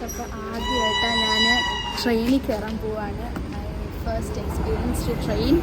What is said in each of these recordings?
Guys അപ്പോൾ ആദ്യമായിട്ടാണ് ഞാൻ ട്രെയിനിൽ കയറാൻ പോവാണ്. ഫസ്റ്റ് എക്സ്പീരിയൻസ് ട്രെയിൻ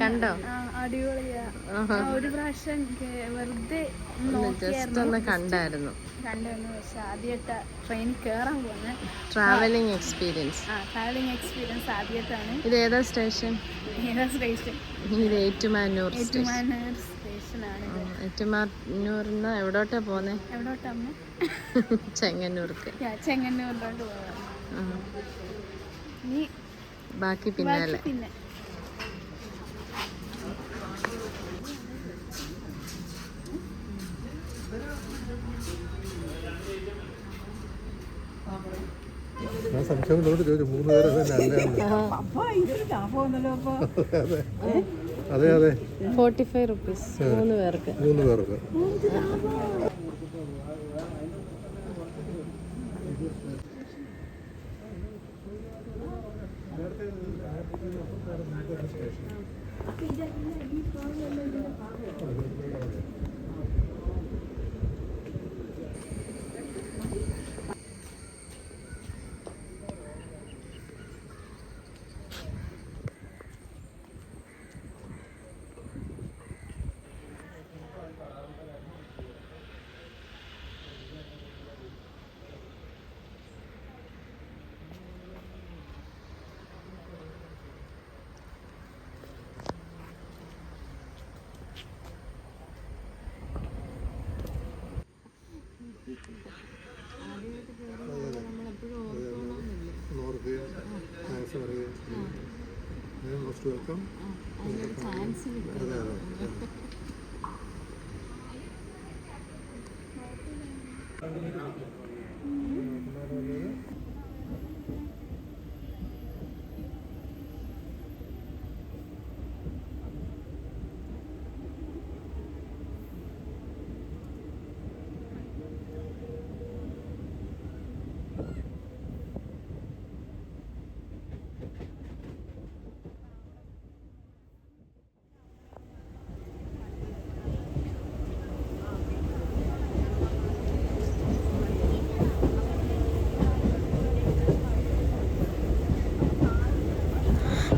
കണ്ടോ? ഒരു പ്രാവശ്യം വെറുതെ ജസ്റ്റ് ഒന്ന് കണ്ടായിരുന്നു. ട്രാവലിംഗ് എക്സ്പീരിയൻസ് ട്രാവലിംഗ് എക്സ്പീരിയൻസ് ആദ്യമായിട്ടാണ്. ഇത് ഏതാ സ്റ്റേഷൻ ഏതാ സ്റ്റേഷൻ ഇത് ഏറ്റുമാനൂർ ഏറ്റുമാനൂർ സ്റ്റേഷനാണ് എവിടോട്ടാ പോന്നെ? ചെങ്ങന്നൂർക്ക്. ചെങ്ങന്നൂരിലോട്ട് പോവാ. ബാക്കി പിന്നാലെ. പിന്നെ. ഞാൻ സംശയങ്ങളോട് ചോദിച്ചു മൂന്ന് പേരെ അതെ അതെ. ഫോർട്ടി ഫൈവ് റുപ്പീസ് മൂന്ന് പേർക്ക്. മൂന്ന് പേർക്ക്. ഓർക്കുകയും മോസ്റ്റ് വെൽക്കം അതെ അതെ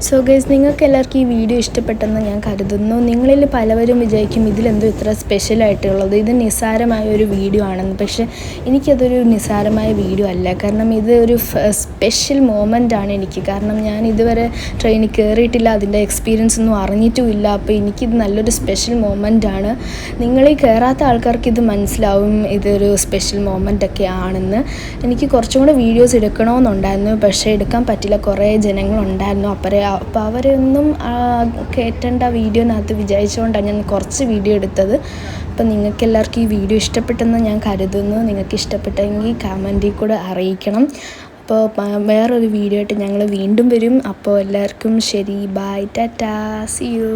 സോ ഗൈസ് നിങ്ങൾക്ക് എല്ലാവർക്കും ഈ വീഡിയോ ഇഷ്ടപ്പെട്ടെന്ന് ഞാൻ കരുതുന്നു. നിങ്ങളിൽ പലവരും വിചാരിക്കും ഇതിലെന്തോ ഇത്ര സ്പെഷ്യലായിട്ടുള്ളത് ഇത് നിസ്സാരമായ ഒരു വീഡിയോ ആണെന്ന്. പക്ഷേ എനിക്കതൊരു നിസ്സാരമായ വീഡിയോ അല്ല. കാരണം ഇത് ഒരു സ്പെഷ്യൽ മോമെന്റ് ആണ് എനിക്ക്. കാരണം ഞാൻ ഇതുവരെ ട്രെയിനിൽ കയറിയിട്ടില്ല അതിന്റെ എക്സ്പീരിയൻസ് ഒന്നും അറിഞ്ഞിട്ടുമില്ല. അപ്പോൾ എനിക്കിത് നല്ലൊരു സ്പെഷ്യൽ മൊമെന്റ് ആണ്. നിങ്ങളീ കയറാത്ത ആൾക്കാർക്ക് ഇത് മനസ്സിലാവും. ഇതൊരു സ്പെഷ്യൽ മൊമെന്റ് ഒക്കെ ആണെന്ന്. എനിക്ക് കുറച്ചും കൂടെ വീഡിയോസ് എടുക്കണമെന്നുണ്ടായിരുന്നു. പക്ഷേ എടുക്കാൻ പറ്റില്ല. കുറേ ജനങ്ങളുണ്ടായിരുന്നു. അപ്പറെ അപ്പോൾ അവരൊന്നും കേട്ടേണ്ട വീഡിയോനകത്ത് വിചാരിച്ചുകൊണ്ടാണ് ഞാൻ കുറച്ച് വീഡിയോ എടുത്തത്. അപ്പോൾ നിങ്ങൾക്ക് എല്ലാവർക്കും ഈ വീഡിയോ ഇഷ്ടപ്പെട്ടെന്ന് ഞാൻ കരുതുന്നു. നിങ്ങൾക്ക് ഇഷ്ടപ്പെട്ടെങ്കിൽ കമന്റിൽ കൂടെ അറിയിക്കണം. അപ്പോൾ വേറൊരു വീഡിയോ ആയിട്ട് ഞങ്ങൾ വീണ്ടും വരും. അപ്പോൾ എല്ലാവർക്കും ശരി. By Tata C U